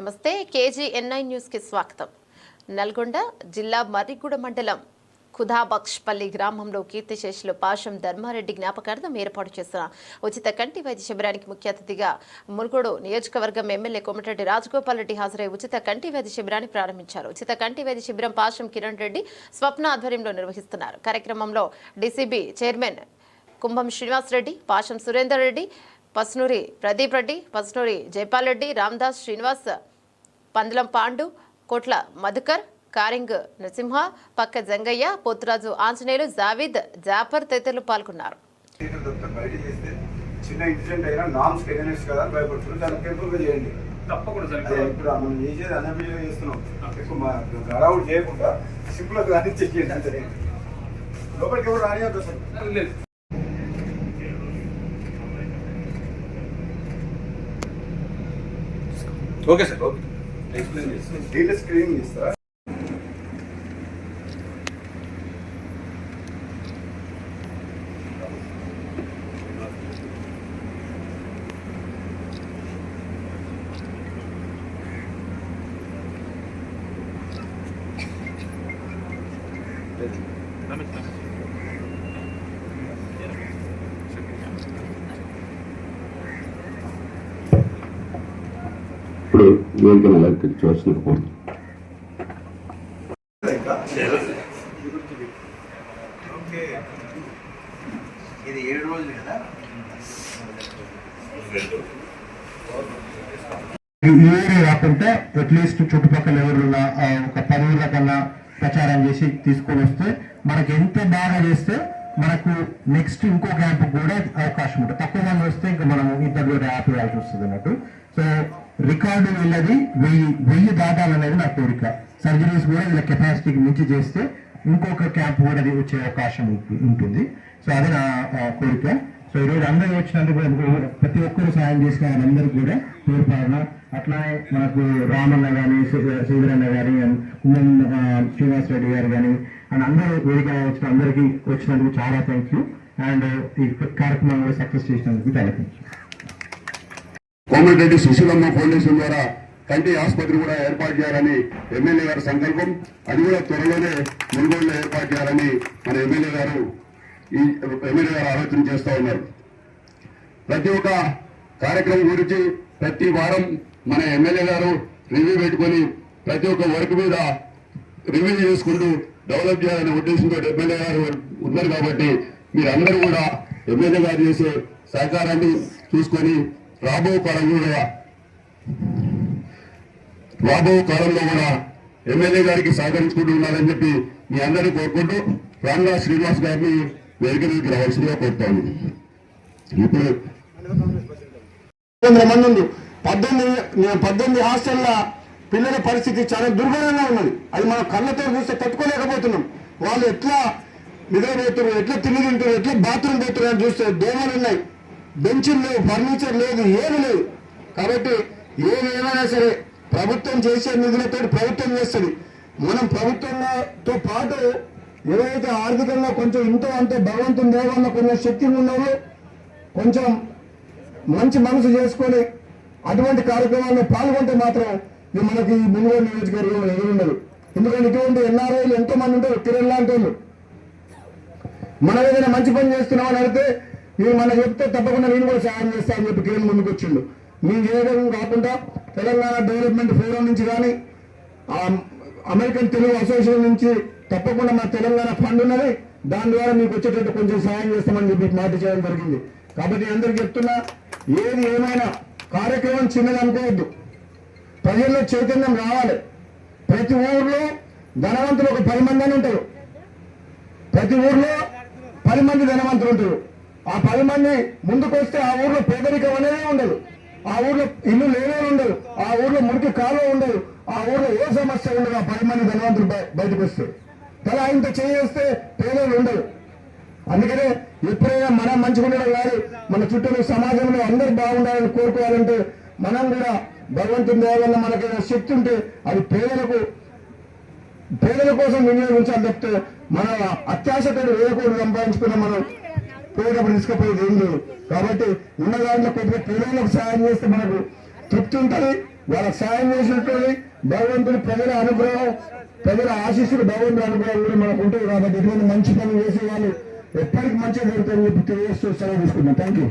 నమస్తే KG NI న్యూస్కి స్వాగతం. నల్గొండ జిల్లా మర్రిగూడ మండలం ఖుదాబక్షపల్లి గ్రామంలో కీర్తిశేషులు పాషం ధర్మారెడ్డి జ్ఞాపకార్థం ఏర్పాటు చేసిన ఉచిత కంటి వైద్య శిబిరానికి ముఖ్య అతిథిగా మునుగోడు నియోజకవర్గం ఎమ్మెల్యే కోమటిరెడ్డి రాజగోపాల్ రెడ్డి హాజరై ఉచిత కంటి వైద్య శిబిరాన్ని ప్రారంభించారు. ఉచిత కంటి వైద్య శిబిరం పాషం కిరణ్ రెడ్డి స్వప్న ఆధ్వర్యంలో నిర్వహిస్తున్నారు. కార్యక్రమంలో DCB chairman Kumbham Srinivas Reddy Pasham Surender Reddy Pasnoori Pradeep Reddy Pasnoori Jaipal Reddy Ramdas Srinivas Pandalam Pandu Kotla Madhukar Corning Narasimha పక్క జంగయ్య పోతురాజు ఆంజనేయులు జావీద్ జాఫర్ తదితరులు పాల్గొన్నారు. లీటర్ దొరుకుతారు బయట చేస్తే చిన్న ఇన్సిడెంట్ అయినా నామ్స్ ఎగనెస్ట్ కదా అని భయపడుతున్నారు. దాన్ని కేర్ఫుల్గా చేయండి. తప్పకుండా సార్. అదే ఇప్పుడు మనం చేసేది అన్అఫిషియల్గా చేస్తున్నాం. ఎక్కువ మా గడౌట్ చేయకుండా సింపుల్గా కానీ చెక్ చేయండి. అంతే. లోపలికి ఎవరు రానియద్దు అసలు. లేదు. Okay sir. ఓకే. ఎక్స్ప్లెయిన్ చేస్తాం దీంట్లో స్క్రీనింగ్ ఇస్తారా ఇప్పుడు వేదికను కోరు ఇది ఏడు రోజులు కదా? ఈ ఊరే కాకుండా అట్లీస్ట్ చుట్టుపక్కల ఎవరున్నా ఒక పది ఊర్ల కన్నా ప్రచారం చేసి తీసుకొని వస్తే మనకి ఎంత బాగా చేస్తే మనకు నెక్స్ట్ ఇంకో గ్యాప్ కూడా అవకాశం ఉంటుంది. తక్కువ మంది వస్తే ఇంకా మనం ఇంటర్వ్యూ యాప్ వేయాల్సి వస్తుంది అన్నట్టు. సో రికార్డు వెళ్ళది వెయ్యి వెయ్యి దాటాలనేది నా కోరిక. సర్జరీస్ కూడా వీళ్ళ కెపాసిటీకి మించి చేస్తే ఇంకొక క్యాంప్ కూడా అది వచ్చే అవకాశం ఉంటుంది. సో అది నా కోరిక. సో ఈరోజు అందరూ వచ్చినందుకు కూడా ప్రతి ఒక్కరు సాయం చేసిన వాళ్ళందరికీ కూడా తోడ్పాలన అట్లానే మనకు రామన్న కానీ శ్రీధరన్న కానీ కుమ్మం శ్రీనివాస్ రెడ్డి గారు కానీ అండ్ అందరూ వేదిక వచ్చిన అందరికీ వచ్చినందుకు చాలా థ్యాంక్ యూ అండ్ ఈ కార్యక్రమంలో కూడా సక్సెస్ చేసినందుకు చాలా thank you Komatireddy Sushilamma foundation ద్వారా కంటి ఆసుపత్రి కూడా ఏర్పాటు చేయాలని ఎమ్మెల్యే గారి సంకల్పం. అది కూడా త్వరలోనే మునుగోడులో ఏర్పాటు చేయాలని మన ఎమ్మెల్యే గారు ఈ ఎమ్మెల్యే గారు ఆలోచన చేస్తూ ఉన్నారు. ప్రతి ఒక్క కార్యక్రమం గురించి ప్రతి వారం మన ఎమ్మెల్యే గారు రివ్యూ పెట్టుకొని ప్రతి ఒక్క వర్క్ మీద రివ్యూ చేసుకుంటూ డెవలప్ చేయాలనే ఉద్దేశంతో ఎమ్మెల్యే గారు ఉన్నారు కాబట్టి మీరందరూ కూడా ఎమ్మెల్యే గారు చేసే సహకారాన్ని చూసుకొని రాబో కాలంలో కూడా రాబో కాలంలో కూడా ఎమ్మెల్యే గారికి సహకరించుకుంటూ ఉండాలని చెప్పి మీ అందరినీ కోరుకుంటూ రాంగా శ్రీనివాస్ గారిని వేదిక రావాల్సిందిగా కోరుతాను ఇప్పుడు మంది ఉంది. పద్దెనిమిది పద్దెనిమిది హాస్టల్ల పిల్లల పరిస్థితి చాలా దుర్భరంగా ఉన్నది. అది మనం కళ్ళతో చూస్తే తట్టుకోలేకపోతున్నాం. వాళ్ళు ఎట్లా నిద్రపోతున్నారు ఎట్లా తిండి తింటారు ఎట్లా బాత్రూమ్ పోతున్నారు అని చూస్తే దోమలు ఉన్నాయి. బెంచులు లేవు ఫర్నిచర్ లేదు ఏమి లేదు. కాబట్టి ఏది ఏమైనా సరే ప్రభుత్వం చేసే నిధులతో ప్రభుత్వం చేస్తుంది. మనం ప్రభుత్వంతో పాటు ఏదైతే ఆర్థికంగా కొంచెం ఇంతో అంతే భగవంతుని దేవన్న కొంచెం శక్తి ఉన్నారో కొంచెం మంచి మనసు చేసుకొని అటువంటి కార్యక్రమాల్లో పాల్గొంటే మాత్రం మనకి ఈ మునుగోడు నియోజకవర్గంలో ఎదురుండదు ఎందుకంటే ఇటువంటి ఎన్ఆర్ఐలు ఎంతో మంది ఉంటారు తిరగలాంటి వాళ్ళు. మనం ఏదైనా మంచి పని చేస్తున్నామని అడిగితే మీరు మన చెప్తే తప్పకుండా నేను కూడా సహాయం చేస్తానని చెప్పి కిరణ్ ముందుకు వచ్చిండు. మేము చేయడం కాకుండా తెలంగాణ డెవలప్మెంట్ ఫోరం నుంచి కానీ అమెరికన్ తెలుగు అసోసియేషన్ నుంచి తప్పకుండా మా తెలంగాణ ఫండ్ ఉన్నది. దాని ద్వారా మీకు వచ్చేటట్టు కొంచెం సహాయం చేస్తామని చెప్పి మాట చేయడం జరిగింది. కాబట్టి అందరికి చెప్తున్నా ఏది ఏమైనా కార్యక్రమం చిన్నది అనుకోవద్దు. ప్రజల్లో చైతన్యం రావాలి. ప్రతి ఊర్లో ధనవంతులు ఒక పది మంది అని ఉంటారు. ప్రతి ఊర్లో పది మంది ధనవంతులు ఉంటారు. ఆ పది మంది ముందుకు వస్తే ఆ ఊర్లో పేదరికం అనేది ఉండదు. ఆ ఊర్లో ఇల్లు లేనే ఉండదు. ఆ ఊర్లో మురికి కాలువ ఉండదు. ఆ ఊర్లో ఏ సమస్య ఉండదు. ఆ పది మంది ధనవంతులు బయటకు వస్తే. తలా ఇంత చేస్తే పేదలు ఉండదు అందుకనే ఎప్పుడైనా మనం మంచిగా ఉండడం కాదు. మన చుట్టూ సమాజంలో అందరూ బాగుండాలని కోరుకోవాలంటే మనం కూడా భగవంతుని దయ వల్ల మనకైనా శక్తి ఉంటే అది పేదలకు పేదల కోసం వినియోగించాలి తప్పితే మన అత్యాశతో వేల కోట్లు సంపాదించుకున్న మనం పోయేటప్పుడు తీసుకుపోయేది ఏం లేదు. కాబట్టి ఉన్న దాంట్లో కొద్దిగా పేదలకు సహాయం చేస్తే మనకు తృప్తి ఉంటుంది వాళ్ళకి సాయం చేసినట్టు భగవంతుని ప్రజల అనుగ్రహం ప్రజల ఆశీస్సులు భగవంతుడి అనుగ్రహం కూడా మనకు ఉంటుంది. కాబట్టి ఎటువంటి మంచి పనులు చేసే వాళ్ళు ఎప్పటికి మంచిగా జరుగుతుంది చెప్పి తెలియజేస్తూ సెలవు తీసుకుంటాం థ్యాంక్ యూ